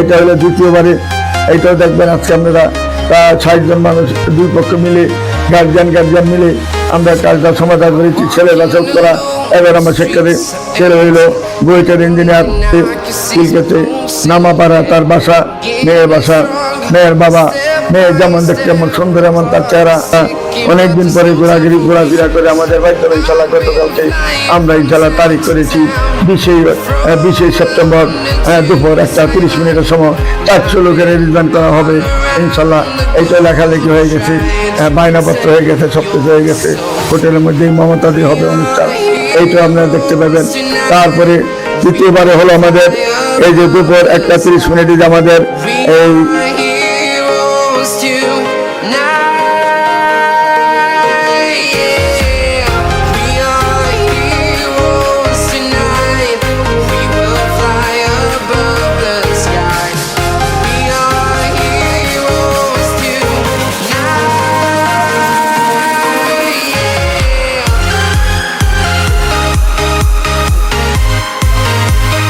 এটা হলো দ্বিতীয়বারে। এটাও দেখবেন আজকে আপনারা তা ষাটজন মানুষ, দুই পক্ষ মিলে গার্জিয়ান গার্জিয়ান মিলে আমরা কাজটা সমাধান করেছি ছেলে বাসক করা। এবার আমার সেক্টরে ছেলে হইল বইটার ইঞ্জিনিয়ার কিলকেতে নামাপাড়া, তার বাসা, মেয়ের বাসা, মেয়ের বাবা। মেয়ে যেমন দেখতে এমন সুন্দর, এমন তার চেহারা। অনেকদিন পরে ঘোরাঘুরি, ঘোরাফেরা করে আমাদের বাড়িতে ইনশাল্লাহ গতকালকে আমরা ইনশাল্লাহ তারিখ করেছি বিশে বিশে সেপ্টেম্বর দুপুর একটা তিরিশ মিনিটের সময়। চারশো লোকের রিজাইন করা হবে, ইনশাল্লাহ। এইটা লেখালেখি হয়ে গেছে বায়নাপত্র হয়ে গেছে, সব কিছু হয়ে গেছে। হোটেলের মধ্যেই মমতা দিয়ে হবে অনুষ্ঠান। এইটা আপনারা দেখতে পাবেন। তারপরে দ্বিতীয়বারে হলো আমাদের এই যে দুপুর একটা তিরিশ মিনিটে আমাদের এই used to now.